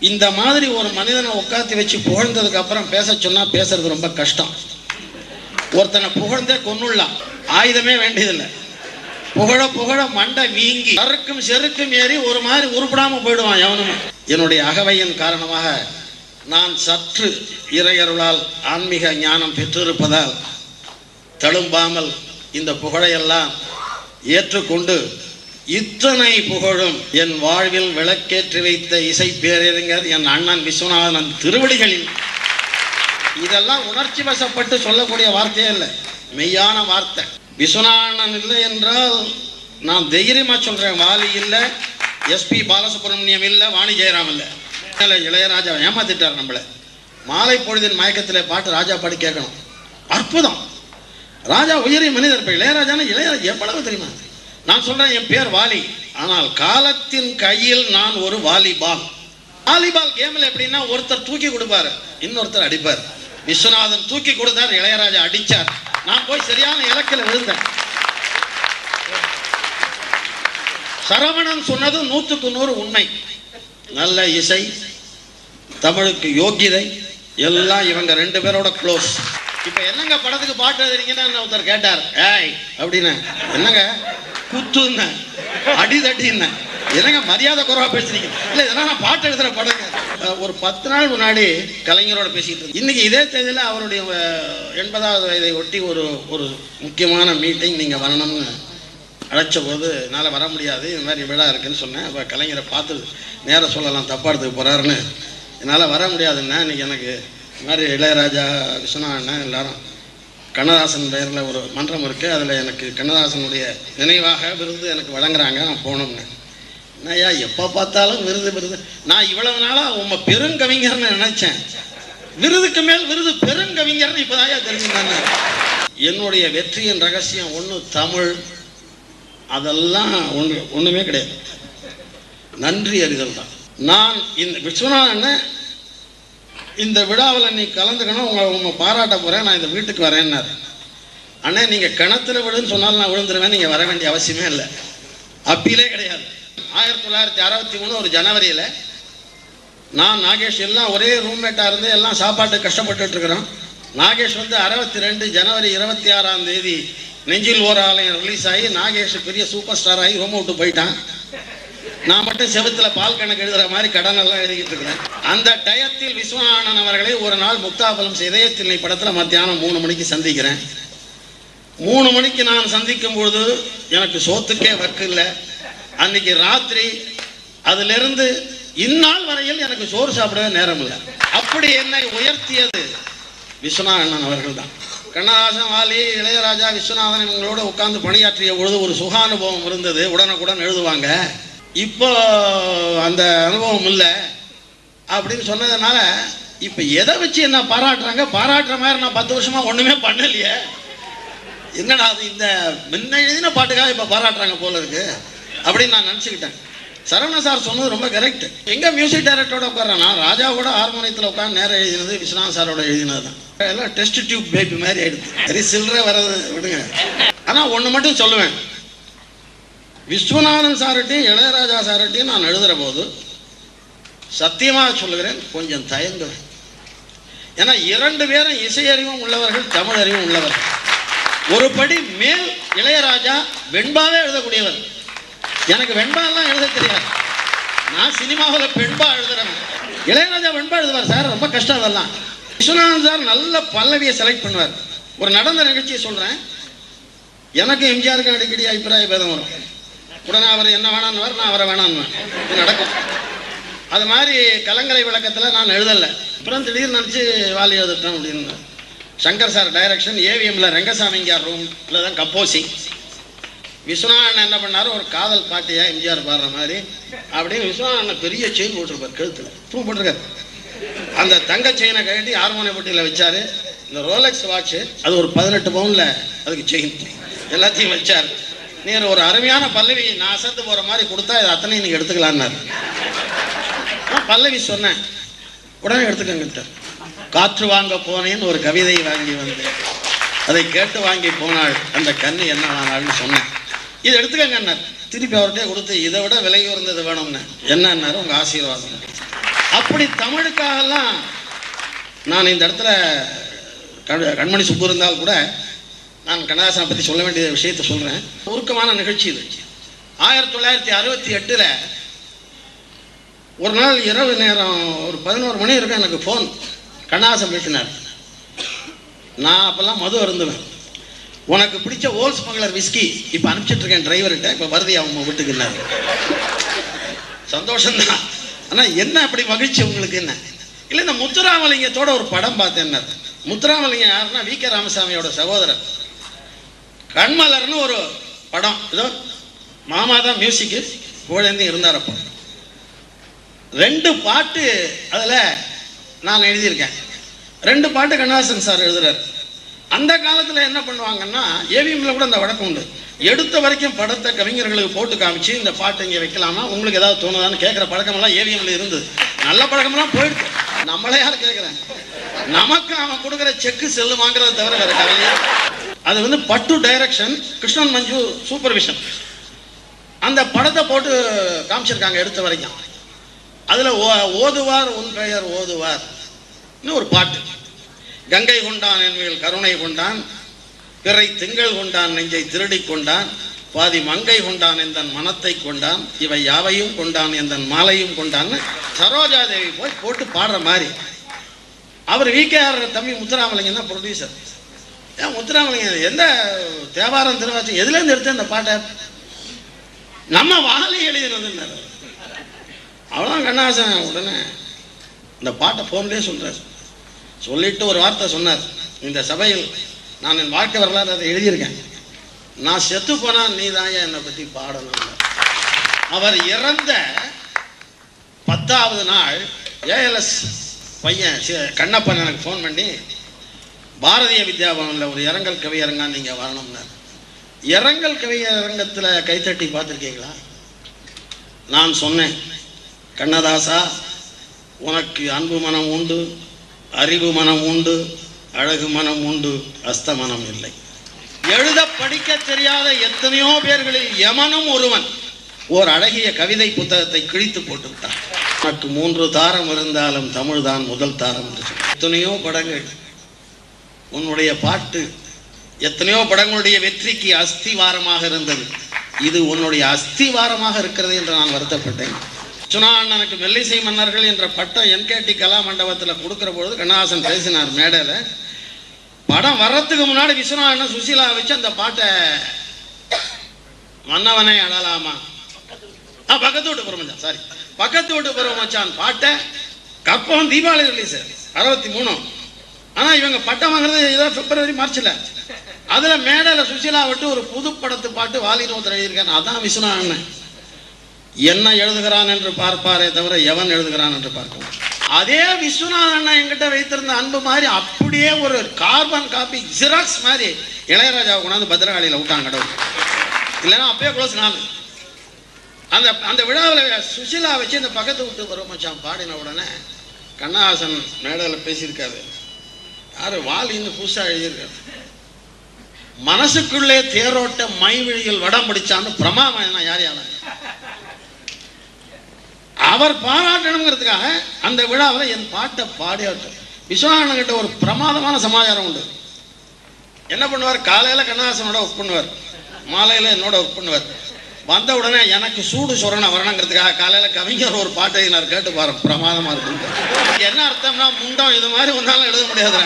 இந்த மாதிரி ஒரு மனிதனை உட்காந்து வச்சு புகழ்ந்ததுக்கு அப்புறம் பேச சொன்னா பேசுறது ரொம்ப கஷ்டம். ஒருத்தனை புகழ்ந்தே கொன்னுடலாம். ஆயுதமே வேண்டியதில்லை. புகழ புகழ மண்டை வீங்கி சறுக்கும் செருக்கும் ஏறி ஒரு மாதிரி உருப்படாம போயிடுவான் எவனுமே. என்னுடைய அகவையின் காரணமாக நான் சற்று இறையருளால் ஆன்மீக ஞானம் பெற்றிருப்பதால் தழும்பாமல் இந்த புகழையெல்லாம் ஏற்றுக்கொண்டு இத்தனை புகழும் என் வாழ்வில் விளக்கேற்றி வைத்த இசை பேரறிஞர் என் அண்ணன் விஸ்வநாதன் திருவடிகளில். இதெல்லாம் உணர்ச்சி வசப்பட்டு சொல்லக்கூடிய வார்த்தையே இல்லை. மெய்யான வார்த்தை. விஸ்வநாதன் இல்லை என்றால் நான் தைரியமா சொல்றேன். வாலி இல்லை எஸ்பி பாலசுப்ரமணியம் இல்லை வாணி ஜெயராம் இல்லை. இல்லை, இளையராஜா ஏமாத்திட்டார் நம்மளை. மாலை பொழுதின் மயக்கத்தில் பாட்டு ராஜா பாடி கேட்கணும். அற்புதம். ராஜா உயரிய மனிதர் இப்போ இளையராஜானா இளையராஜா எவ்வளவு தெரியுமா? நான் சொல்றேன் என் பேர் வாலி. ஆனால் காலத்தின் கையில் நான் ஒரு வாலிபால். வாலிபால் கேமில் எப்படின்னா ஒருத்தர் தூக்கி கொடுப்பாரு இன்னொருத்தர் அடிப்பார். விஸ்வநாதன் தூக்கி கொடுத்தார் இளையராஜா அடிச்சார். நான் போய் சரியான இலக்கில் விழுந்தேன். சரவணன் சொன்னது நூற்றுக்கு நூறு உண்மை. நல்ல இசை தமிழுக்கு யோகிதை எல்லாம் இவங்க ரெண்டு பேரோட க்ளோஸ் இப்போ என்னங்க படத்துக்கு பாட்டு எழுதுறீங்கன்னு ஒருத்தர் கேட்டார். ஏய் அப்படின்னு என்னங்க? குத்துன்னு அடி தட்டின்னு என்னங்க மரியாதை குறைவாக பேசுறீங்க? இல்லை இதெல்லாம் நான் பாட்டு எழுதுற படங்க. ஒரு பத்து நாள் முன்னாடி கலைஞரோட பேசிட்டு இருந்தேன். இன்னைக்கு இதே தேதியில் அவருடைய எண்பதாவது வயதை ஒட்டி ஒரு ஒரு முக்கியமான மீட்டிங் நீங்கள் வரணும்னு அழைச்ச போது என்னால் வர முடியாது. இது மாதிரி விழா இருக்குன்னு சொன்னேன். அப்போ கலைஞரை பார்த்து நேரம் சொல்லலாம். தப்பாக எடுத்துக்க போகிறாருன்னு என்னால் வர முடியாதுன்னா இன்னைக்கு எனக்கு இது மாதிரி இளையராஜா விஸ்வநாதன் எல்லாரும் கண்ணதாசன் பெயரில் ஒரு மன்றம் இருக்குது அதில் எனக்கு கண்ணதாசனுடைய நினைவாக விருது எனக்கு வழங்குறாங்க. நான் போகணும்னு. ஐயா எப்போ பார்த்தாலும் விருது விருது. நான் இவ்வளவு நாளாக உங்க பெருங்கவிஞர்னு நினைச்சேன். விருதுக்கு மேல் விருது பெருங்கவிஞர்னு இப்போதான் தெரிஞ்சுட்டாங்க என்னுடைய வெற்றியின் ரகசியம் ஒன்று தமிழ். அதெல்லாம் ஒன்று ஒன்றுமே கிடையாது. நன்றி அறிதல் தான். நான் இந்த விஸ்வநாதன் இந்த விழாவில் நீ கலந்துக்கணும் உங்களை உங்க பாராட்ட போகிறேன் நான் இந்த வீட்டுக்கு வரேன்னாரு. அண்ணே நீங்கள் கிணத்துல விழுன்னு சொன்னாலும் நான் விழுந்துருவேன் நீங்கள் வர வேண்டிய அவசியமே இல்லை. அப்பீலே கிடையாது. ஆயிரத்தி தொள்ளாயிரத்தி அறுபத்தி மூணு ஒரு ஜனவரியில் நான் நாகேஷ் எல்லாம் ஒரே ரூம்மேட்டாக இருந்து எல்லாம் சாப்பாட்டுக்கு கஷ்டப்பட்டுட்டு இருக்கிறோம் நாகேஷ் வந்து அறுபத்தி ரெண்டு ஜனவரி இருபத்தி ஆறாம் தேதி நெஞ்சில் ஓர் ஆலயம் ரிலீஸ் ஆகி நாகேஷ் பெரிய சூப்பர் ஸ்டார் ஆகி ரூம் விட்டு போயிட்டான். நான் மட்டும் செவுத்துல பால் கணக்கு எழுதுற மாதிரி கடன் எல்லாம் எழுதிக்கிட்டு இருக்கிறேன் அந்த டயத்தில் விஸ்வநாதன் அவர்களை ஒரு நாள் முக்தாபலம் இதயத்தில்லை படத்தில் படத்துல மத்தியானம் மூணு மணிக்கு சந்திக்கிறேன். மூணு மணிக்கு நான் சந்திக்கும் பொழுது எனக்கு சோத்துக்கே வக்கு இல்லை. அன்னைக்கு ராத்திரி அதிலிருந்து இந்நாள் வரையில் எனக்கு சோறு சாப்பிடவே நேரம் இல்லை. அப்படி என்னை உயர்த்தியது விஸ்வநாதன் அவர்கள் தான். கண்ணதாசன் வாலி இளையராஜா விஸ்வநாதன் இவங்களோட உட்கார்ந்து பணியாற்றிய பொழுது ஒரு சுகானுபவம் இருந்தது. உடனுக்குடன் எழுதுவாங்க. இப்போ அந்த அனுபவம் இல்லை. அப்படின்னு சொன்னதுனால இப்போ எதை வச்சு என்ன பாராட்டுறாங்க? பாராட்டுற மாதிரி நான் பத்து வருஷமா ஒன்றுமே பண்ணலையே. என்னடா அது இந்த முன்ன எழுதின பாட்டுக்காக இப்போ பாராட்டுறாங்க போல இருக்கு. அப்படின்னு நான் நினச்சிக்கிட்டேன். சரவண சார் சொன்னது ரொம்ப கரெக்ட் எங்கே மியூசிக் டைரக்டரோட உட்கார்றேன்? நான் ராஜாவோட ஹார்மோனியத்தில் உட்காந்து நேரம் எழுதினது விஸ்வநாத் சாரோட எழுதினது தான் எல்லாம் டெஸ்ட் டியூப் பேபி மாதிரி ஆயிடுது. சரி சில்லறை வர்றது விடுங்க. ஆனால் ஒன்று மட்டும் சொல்லுவேன். விஸ்வநாதன் சார்கிட்டையும் இளையராஜா சார்கிட்டையும் நான் எழுதுகிற போது சத்தியமாக சொல்லுகிறேன் கொஞ்சம் தயங்குவேன் ஏன்னா இரண்டு பேரும் இசையறிவும் உள்ளவர்கள் தமிழ் அறிவும் உள்ளவர்கள். ஒரு படி மேல் இளையராஜா வெண்பாவே எழுதக்கூடியவர். எனக்கு வெண்பாலாம் எழுத தெரியாது. நான் சினிமாவில் பெண்பா எழுதுறேன் இளையராஜா வெண்பா எழுதுவார் சார் ரொம்ப கஷ்டம் அதெல்லாம். விஸ்வநாதன் சார் நல்ல பல்லவியை செலக்ட் பண்ணுவார். ஒரு நடந்த நிகழ்ச்சியை சொல்கிறேன் எனக்கு எம்ஜிஆருக்கு அடிக்கடி அபிப்பிராய பேதம் வரும். உடனே அவர் என்ன வேணான்னு நான் அவரை வேணான்னு இது நடக்கும். அது மாதிரி கலங்கரை விளக்கத்தில் நான் எழுதலை. அப்புறம் திடீர்னு நினச்சி வாலி எழுதுட்டேன் அப்படின்னு. சங்கர் சார் டைரக்ஷன் ஏவிஎம்ல ரங்கசாமிங்கார் ரூம்ல தான் கம்போசிங் விஸ்வநாதன் என்ன பண்ணாரு ஒரு காதல் பாட்டியா எம்ஜிஆர் பாடுற மாதிரி அப்படின்னு விஸ்வநாதன் பெரிய செயின் போட்டிருப்பார் கழுத்துல. பூ போட்டிருக்காரு. அந்த தங்க செயினை கழட்டி ஹார்மோனிய போட்டியில் வச்சாரு. இந்த ரோலெக்ஸ் வாட்ச் அது ஒரு பதினெட்டு பவுன்ல அதுக்கு செயின் எல்லாத்தையும் வச்சார். நீர் ஒரு அருமையான பல்லவி நான் அசந்து போற மாதிரி கொடுத்தா இது அத்தனை நீங்க எடுத்துக்கலான்னாரு. நான் பல்லவி சொன்னேன். உடனே எடுத்துக்கங்கிட்ட காற்று வாங்க போனேன்னு ஒரு கவிதை வாங்கி வந்தேன். அதை கேட்டு வாங்கி போனாள். அந்த கண்ணு என்ன ஆனாள்னு சொன்னேன். இது எடுத்துக்கங்கன்னார். திருப்பி அவர்கிட்ட கொடுத்து இதை விட விலை உயர்ந்தது வேணும்னு. என்னன்னாரு? உங்க ஆசீர்வாதம். அப்படி தமிழுக்காகலாம் நான் இந்த இடத்துல கண்- கண்மணி சுப்பு இருந்தால் கூட நான் கண்ணதாசனை பற்றி சொல்ல வேண்டிய விஷயத்தை சொல்கிறேன் உருக்கமான நிகழ்ச்சி இது. ஆயிரத்தி தொள்ளாயிரத்தி அறுபத்தி எட்டில் ஒரு நாள் இரவு நேரம் ஒரு பதினோரு மணி இருக்கும் எனக்கு ஃபோன் கண்ணதாசன் பேசினார். நான் அப்போல்லாம் மது அருந்துவேன். உனக்கு பிடிச்ச ஓல்ஸ் ஸ்மக்லர் விஸ்கி இப்போ அனுப்பிச்சிட்ருக்கேன் டிரைவர்கிட்ட இப்போ வருதி அவங்க வீட்டுக்குன்னாரு சந்தோஷம்தான். ஆனால் என்ன அப்படி மகிழ்ச்சி உங்களுக்கு என்ன? இல்லை இந்த முத்துராமலிங்கத்தோட ஒரு படம் பார்த்தேன் முத்துராமலிங்கம் யாருன்னா வி கே ராமசாமியோட சகோதரர். கண்மலர்னு ஒரு படம். இதோ மாமா தான் மியூசிக்கு குழந்தை இருந்தார் அப்போ. ரெண்டு பாட்டு அதில் நான் எழுதியிருக்கேன். ரெண்டு பாட்டு கண்ணாசன் சார் எழுதுறார். அந்த காலத்தில் என்ன பண்ணுவாங்கன்னா ஏவிஎம்ல கூட அந்த வழக்கம் உண்டு. எடுத்த வரைக்கும் படத்தை கவிஞர்களுக்கு போட்டு காமிச்சு இந்த பாட்டு இங்கே வைக்கலாமா? உங்களுக்கு ஏதாவது தோணுதான்னு கேட்குற பழக்கமெல்லாம் ஏவிஎம்ல இருந்தது. நல்ல பழக்கமெல்லாம் போயிடுச்சு. நம்மளே யார் கேட்குறேன் நமக்கு அவன் கொடுக்குற செக்கு செல்லு வாங்குறத தவிர வேறு கவலையா அது வந்து பட்டு டைரக்ஷன் கிருஷ்ணன் மஞ்சு சூப்பர்விஷன் அந்த படத்தை போட்டு காமிச்சிருக்காங்க எடுத்த வரைக்கும். அதில் ஓதுவார் உன் பெயர் ஓதுவார். ஒரு பாட்டு. கங்கை கொண்டான் என்பதில் கருணை கொண்டான். பிறை திங்கள் கொண்டான் நெஞ்சை திருடிக் கொண்டான். பாதி மங்கை கொண்டான் எந்தன் மனத்தை கொண்டான். இவை யாவையும் கொண்டான் எந்தன் மாலையும் கொண்டான்னு சரோஜா தேவி போய் போட்டு பாடுற மாதிரி. அவர் விகேஆர் தம்பி முத்துராமலிங்கம் தான் ப்ரொடியூசர் ஏன் முத்துராமலிங்க எந்த தேவாரம் திருவாச்சி? எதுலேருந்து எடுத்த இந்த பாட்டை? நம்ம வாழை எழுதினதுன்னாரு அவ்வளோதான் கண்ணாசன் உடனே இந்த பாட்டை ஃபோன்லேயே சொல்கிறார் சொல்லிட்டு ஒரு வார்த்தை சொன்னார். இந்த சபையில் நான் என் வாழ்க்கை வரலாறு அதை எழுதியிருக்கேன். நான் செத்து போனால் நீ தான் என்னை பற்றி பாடணும் அவர் இறந்த பத்தாவது நாள் ஏஎல்எஸ் பையன் கண்ணப்பன் எனக்கு ஃபோன் பண்ணி பாரதிய வித்யாபவனில் ஒரு இரங்கல் கவியரங்கம் நீங்கள் வரணும்னார். இரங்கல் கவியரங்கத்தில் கைத்தட்டி பார்த்துருக்கீங்களா? நான் சொன்னேன் கண்ணதாசா உனக்கு அன்பு மனம் உண்டு அறிவு மனம் உண்டு அழகு மனம் உண்டு அஸ்த மனம் இல்லை. எழுத படிக்க தெரியாத எத்தனையோ பேர்களில் எமனும் ஒருவன் ஓர் அழகிய கவிதை புத்தகத்தை கிழித்து போட்டுவிட்டான். உனக்கு மூன்று தாரம் இருந்தாலும் தமிழ் தான் முதல் தாரம் என்று எத்தனையோ படங்கள் உன்னுடைய பாட்டு எத்தனையோ படங்களுடைய வெற்றிக்கு அஸ்திவாரமாக இருந்தது. இது உன்னுடைய அஸ்திவாரமாக இருக்கிறது என்று நான் வருத்தப்பட்டேன். சுனா அண்ணனுக்கு மெல்லிசை மன்னர்கள் என்ற பட்டம் என்கேடி கலா மண்டபத்தில் கொடுக்குற பொழுது கண்ணஹாசன் பேசினார் மேடையில். படம் வர்றதுக்கு முன்னாடி விஸ்வநா அண்ணன் சுசீலா வச்சு அந்த பாட்டை மன்னவனே அழலாமா? ஆ பக்கத்து வீட்டு புறமச்சான் சாரி பக்கத்து வீட்டு புறமச்சான் பாட்டை கற்பம் தீபாவளி ரிலீஸ் அறுபத்தி மூணு. ஆனால் இவங்க பட்டம் வாங்குறது இதான் பிப்ரவரி மார்ச்ல. அதில் மேடையில் சுசீலா விட்டு ஒரு புது படத்து பாட்டு வாலின்னு ஒருத்தர் அதான் விஸ்வநாத் அண்ணன் என்ன எழுதுகிறான் என்று பார்ப்பாரே தவிர எவன் எழுதுகிறான் என்று பார்க்கலாம் அதே விஸ்வநாதன் அண்ணா என்கிட்ட வைத்திருந்த அன்பு மாதிரி அப்படியே ஒரு கார்பன் காப்பி ஜிராக்ஸ் மாதிரி இளையராஜாவை கொண்டாந்து பத்திரகாளியில் விட்டாங்க கடவுள். இல்லைன்னா அப்பயே க்ளோஸ் நான் அந்த அந்த விழாவில் சுஷிலா வச்சு இந்த பக்கத்து விட்டு வரும் மச்சான் பாடின உடனே கண்ணஹாசன் மேடையில் பேசியிருக்காரு. யாரு வாலின்னு புதுசாக எழுதியிருக்காரு. மனசுக்குள்ளே தேரோட்ட மைவிழியில் வடம் பிடிச்சான்னு பிரமாம யார் யார்? அவர் பாராட்டணுங்கிறதுக்காக அந்த விழாவில் என் பாட்டை பாடியாட்டு விஸ்வநாதன் கிட்ட ஒரு பிரமாதமான சமாச்சாரம் உண்டு. என்ன பண்ணுவார்? காலையில் கண்ணாசனோட ஒர்க் பண்ணுவார் மாலையில் என்னோட ஒர்க் பண்ணுவார் வந்த உடனே எனக்கு சூடு சொரணை வரணுங்கிறதுக்காக காலையில் கவிஞர் ஒரு பாட்டை நான் கேட்டு பாரு பிரமாதமாக இருக்கு. என்ன அர்த்தம்னா முண்டம் இது மாதிரி ஒன்றாலும் எழுத முடியாது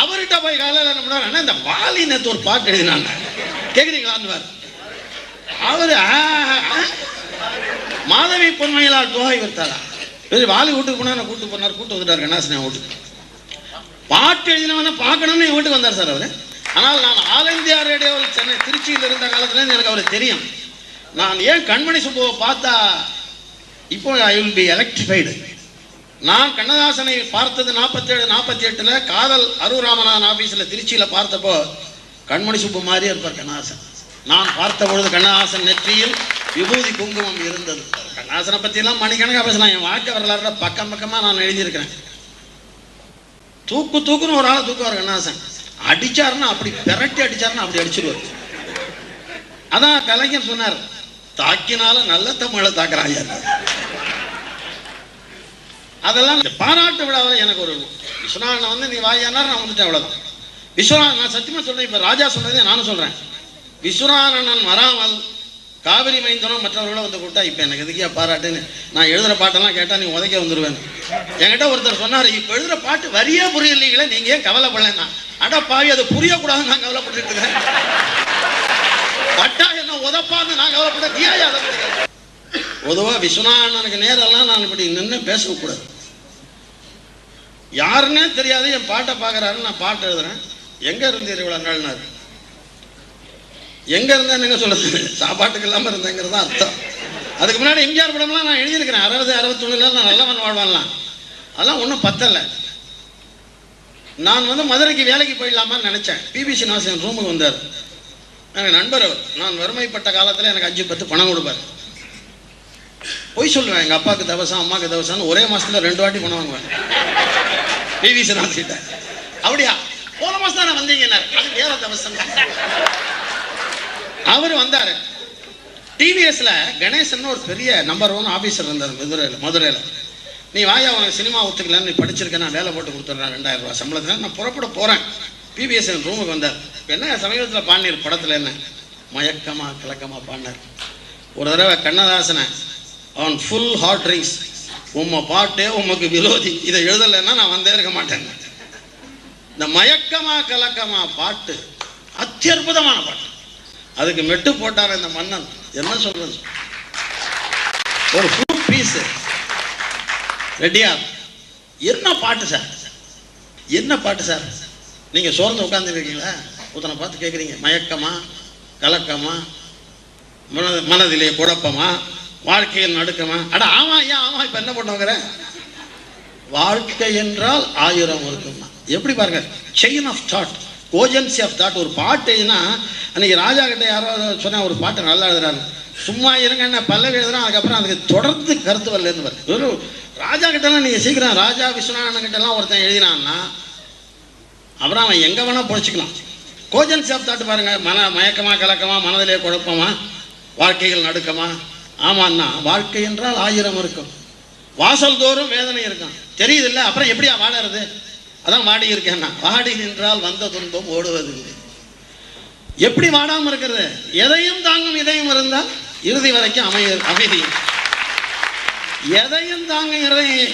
அவர்கிட்ட போய் காலையில் என்ன பண்ணுவார் இந்த வாலி நேற்று ஒரு பாட்டு எழுதினாங்க. கேட்குறீங்களான்னு அவர் மாதவி பொன்மையிலால் தோகை விற்றாரா சரி வாலி வீட்டுக்கு போனா கூட்டு போனார்? கூட்டு வந்துட்டார் கண்ணாசன் வீட்டுக்கு. பாட்டு எழுதினவன பார்க்கணும்னு என் வீட்டுக்கு வந்தார் சார் அவர். ஆனால் நான் ஆல் இந்தியா ரேடியோவில் சென்னை திருச்சியில் இருந்த காலத்துலேருந்து எனக்கு அவர் தெரியும். நான் ஏன் கண்மணி சுப்புவை பார்த்தா இப்போ ஐ வில் பி எலக்ட்ரிஃபைடு நான் கண்ணதாசனை பார்த்தது நாற்பத்தேழு நாற்பத்தி எட்டில் காதல் அருள் ராமநாதன் ஆஃபீஸில் திருச்சியில் பார்த்தப்போ கண்மணி சுப்பு மாதிரியே இருப்பார் கண்ணதாசன். நான் பார்த்த பொழுது கண்ணதாசன் நெற்றியில் விபூதி குங்குமம் இருந்தது. கண்ணதாசனை பற்றியெல்லாம் மணிக்கணக்காக பேசலாம். என் வாழ்க்கை வரலாறுல பக்கம் பக்கமாக நான் எழுதியிருக்கிறேன். தூக்கு தூக்குன்னு ஒரு ஆள் தூக்குவார் கண்ணதாசன். அடிச்சாருன்னா அப்படி பெரட்டி அடிச்சாருன்னா அப்படி அடிச்சிருவார். அதான் கலைஞர் சொன்னார் தாக்கினாலும் நல்ல தமிழை தாக்குறாங்க. அதெல்லாம் இந்த பாராட்டு விழாவில் எனக்கு ஒரு விஸ்வநாதன் வந்து நீ வாயானார் நான் வந்துட்டேன் அவ்வளோதான் விஸ்வநாதன் நான் சத்தியமாக சொல்கிறேன் இப்போ ராஜா சொன்னதே நானும் சொல்கிறேன் விஸ்வநாதனன் வராமல் காவிரி மைந்தனும் மற்றவர்களும் வந்து கூப்பிட்டா இப்போ எனக்கு எதுக்கியா பாராட்டுன்னு? நான் எழுதுகிற பாட்டெல்லாம் கேட்டால் நீ உதைக்க வந்துடுவேன் என்கிட்ட ஒருத்தர் சொன்னார் இப்போ எழுதுகிற பாட்டு வரியே புரியலீங்களே நீங்கள் ஏன் கவலைப்படலைன்னா? அட பாவி அது புரியக்கூடாதுன்னு நான் கவலைப்பட்டுட்டு பட்டாய உதப்பான்னு நான் கவலைப்பட நீயா அதை பொதுவாக விஸ்வநாதனுக்கு நேரெல்லாம் நான் இப்படி நின்று பேசக்கூடாது யாருன்னே தெரியாது என் பாட்டை பார்க்குறாருன்னு நான் பாட்டு எழுதுறேன். எங்கே இருந்தீர் இவ்வளோ நாள்னாரு? எங்கே நீங்கள் சொல்லுது சாப்பாட்டுக்கு இல்லாமல் இருந்தேங்கிறது தான் அர்த்தம். அதுக்கு முன்னாடி எம்ஜிஆர் படம்லாம் நான் எழுதியிருக்கிறேன். அறுபது அறுபத்தொன்னுல நான் நல்லவன் வாழ்வான்லாம். அதெல்லாம் ஒன்றும் பத்தலை. நான் வந்து மதுரைக்கு வேலைக்கு போயிடலாமான்னு நினச்சேன். பிபிசி நாசன் ரூமுக்கு வந்தார். எனக்கு நண்பர் அவர். நான் வறுமைப்பட்ட காலத்தில் எனக்கு அஞ்சு பத்து பணம் கொடுப்பார். பொய் சொல்லுவேன். எங்கள் அப்பாவுக்கு தவசம் அம்மாவுக்கு தவசம்னு ஒரே மாதத்தில் ரெண்டு வாட்டி பணம் வாங்குவேன். பிவி கிட்ட. அப்படியா? போன மாதம் தானே வந்தீங்கன்னார். அது வேற தவசம் அவர் வந்தாரு. டிவிஎஸ்ல கணேசன் ஒரு பெரிய நம்பர் ஒன் ஆஃபீஸர் இருந்தார் மதுரையில் மதுரையில். நீ வாயா உனக்கு சினிமா ஒத்துக்கலன்னு நீ படிச்சிருக்க நான் வேலை போட்டு கொடுத்துட்றேன் ரெண்டாயிரம் ரூபா சம்பளத்தில். நான் புறப்பட போகிறேன் பிபிஎஸ் ரூமுக்கு வந்தார். இப்போ என்ன சமீபத்தில் பாடினீர் படத்தில் என்ன? மயக்கமா கலக்கமாக பாடினார். ஒரு தடவை கண்ணதாசனை அவன் ஃபுல் ஹார்ட் ரிங்ஸ் உம்மை பாட்டே உமக்கு விரோதி. இதை எழுதலைன்னா நான் வந்தே இருக்க மாட்டேன். இந்த மயக்கமா கலக்கமா பாட்டு அத்தியற்புதமான பாட்டு. அதுக்கு மெட்டு போட்டார் இந்த மன்னன். என்ன சொல்றது? ஒரு ஃபுல் பீஸ் ரெடியா? என்ன பாட்டு சார்? என்ன பாட்டு சார்? நீங்கள் சோர்ந்து உட்காந்துருக்கீங்களா ஒருத்தனை பார்த்து கேட்குறீங்க மயக்கமா? கலக்கமா? மன மனதிலே குழப்பமா? வாழ்க்கையில் நடுக்கமா? அட ஆமா ஐயா ஆமா இப்போ என்ன பண்ணுவாங்கிற வாழ்க்கை என்றால் ஆயிரம் இருக்குமா. எப்படி பாருங்க chain of thought cogency of thought ஒரு பாட்டுன்னா அன்னைக்கு ராஜா கிட்ட யாரோ சொன்னால் ஒரு பாட்டு நல்லா எழுதுறாரு. சும்மா இருங்க என்ன பல்லவி எழுதுறான் அதுக்கப்புறம் அதுக்கு தொடர்ந்து கருத்து வரலேருந்து வருது ஒரு ராஜா கிட்டலாம் நீங்கள் சீக்கிரம் ராஜா விஸ்வநாதன் கிட்டலாம் ஒருத்தன் எழுதினான்னா அப்புறம் அவன் எங்கே வேணால் பொழைச்சிக்கலாம். கோஜன் ஆஃப் பாருங்கள் மன மயக்கமாக கலக்கமா மனதிலே குழப்பமா வாழ்க்கைகள் நடுக்கமா. ஆமாண்ணா வாழ்க்கை என்றால் ஆயிரம் இருக்கும். வாசல் தோறும் வேதனை இருக்கும். தெரியுது இல்லை அப்புறம் எப்படியா வாழறது? அதான் வாடி இருக்கேன்னா வாடி நின்றால் வந்த துன்பம் ஓடுவது எப்படி வாடாமல் இருக்கிறது? எதையும் தாங்கும் இதயம் இருந்தால் இறுதி வரைக்கும் அமைய அமைதி. எதையும் தாங்க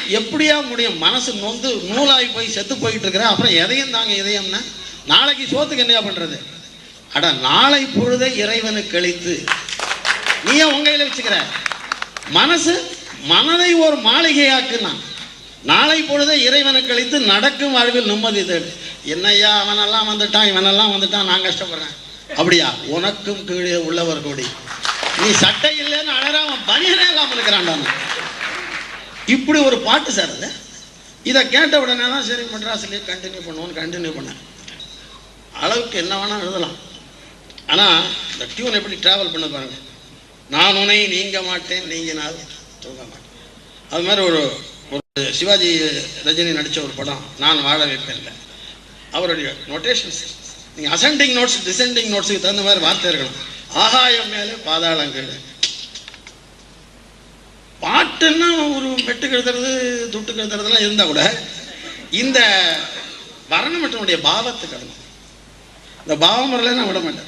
எப்படியா முடியும்? மனசு நொந்து நூலாகி போய் செத்து போயிட்டு இருக்கிற அப்புறம் எதையும் தாங்க இதயம்னா? நாளைக்கு சோத்துக்கு என்னையா பண்றது? அட நாளை பொழுதை இறைவனுக்கு கழித்து. நீ ஏன் உங்க வச்சுக்கிற? மனசு மனதை ஒரு மாளிகையாக்குனா நாளை பொழுதை இறைவனுக்கு கழித்து நடக்கும் வாழ்வில் நிம்மதி தேடு. என்னய்யா அவனெல்லாம் வந்துட்டான் இவனெல்லாம் வந்துட்டான் நான் கஷ்டப்படுறேன். அப்படியா? உனக்கும் கீழே உள்ளவர் கூடி. நீ சட்டை இல்லைன்னு அழறாம பனியனே இல்லாமல் இருக்கிறான்டா. இப்படி ஒரு பாட்டு சார் அது. இதை கேட்ட உடனே தான் சரி மெட்ராஸ்லேயே கண்டினியூ பண்ணுவோன்னு கண்டினியூ பண்ணேன். அளவுக்கு என்ன வேணால் எழுதலாம். ஆனால் இந்த டியூன் எப்படி ட்ராவல் பண்ண பாருங்க. நான் உனை நீங்க மாட்டேன் நீங்கினால் தூங்க மாட்டேன் அது மாதிரி ஒரு ஒரு சிவாஜி ரஜினி நடித்த ஒரு படம் நான் வாழ வைப்பேன்ல அவருடைய நோட்டேஷன்ஸ் நீங்கள் அசெண்டிங் நோட்ஸ் டிசெண்டிங் நோட்ஸுக்கு தகுந்த மாதிரி வார்த்தை இருக்கணும். ஆகாயம் மேலே பாதாளம் பாட்டுன்னா ஒரு மெட்டு கெடுத்துறது துட்டு கெடுத்துறதுலாம் இருந்தால் கூட இந்த வர்ணமற்றனுடைய பாவத்தை கடணும் இந்த பாவம் முறையில நான் விட மாட்டேன்